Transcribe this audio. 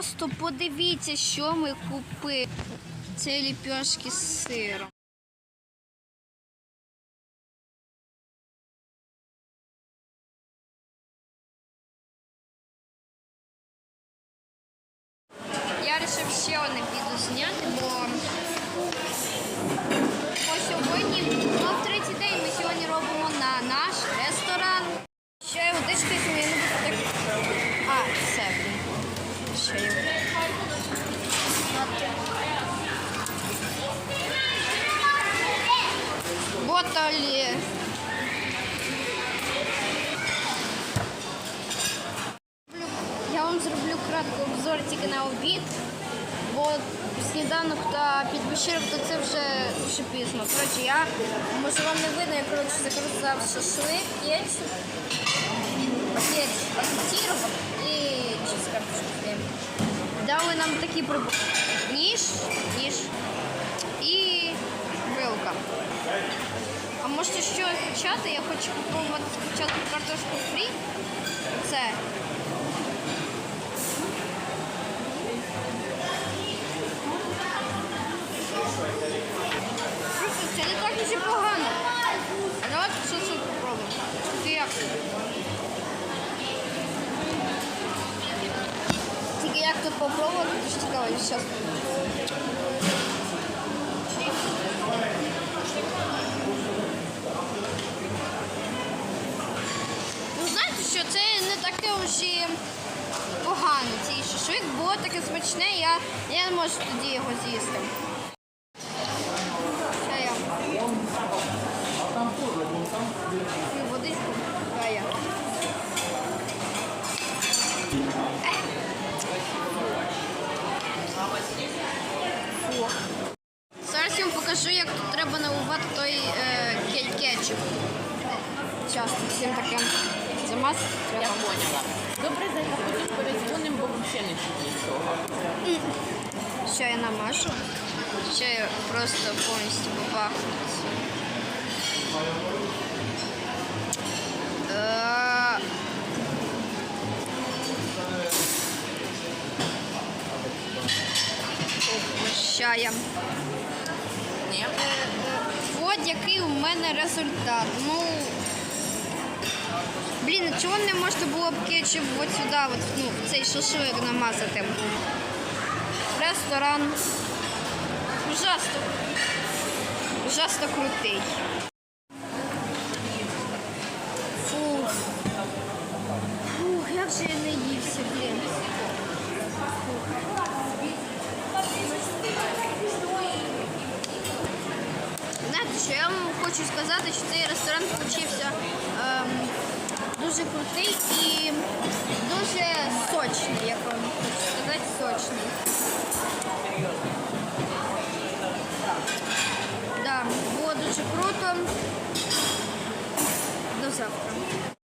просто подивіться, що ми купили. Це ліпешки з сиром. Я вирішив ще одне відео зняти, бо по сьогодні, ну, в третій день ми сьогодні робимо на наш ресторан. Ще й водички, тому я не буду так. А, це, блін. Ще є. Ботолі. Я вам зроблю краткий обзор тільки на обід, бо сніданок та підвечірок, то це вже, вже пізно. Коротше, я, може вам не видно, я коротше заказав шашлик, кетчуп, кетчуп, пакетірував і чіз. Дали нам такі прибор. Почати? Я хочу спробувати спочатку картошку фрі. Це це не так уже погано. Давайте шашлик попробуємо. Ти як? Тільки як тут попробувати, дуже цікаво, зараз. Ну, знаєте що, це не і погано, цей шашлик, було таке смачне, я, я не можу тоді його з'їсти. Ще я. Зараз я вам покажу, як тут треба наливати той е, кетчуп. Зараз всім таким замазати Я треба. поняла. Добре, зайка, потім передзвонимо, бо взагалі не чуть нічого. Що я намажу? Ще я просто повністю попахну. Е, чаєм. Ні? От який у мене результат. Ну, блін, чого не можна було б кетчуп от сюди, от, ну, в цей шашлик намазати? Ресторан. Ужасно. Ужасно крутий. Фух. Фух, як же я не ївся, блін. Знаєте, що я вам хочу сказати, що цей ресторан получився ем, дуже крутий і дуже сочний, як вам хочу сказати, сочний. Да, було дуже круто. До завтра.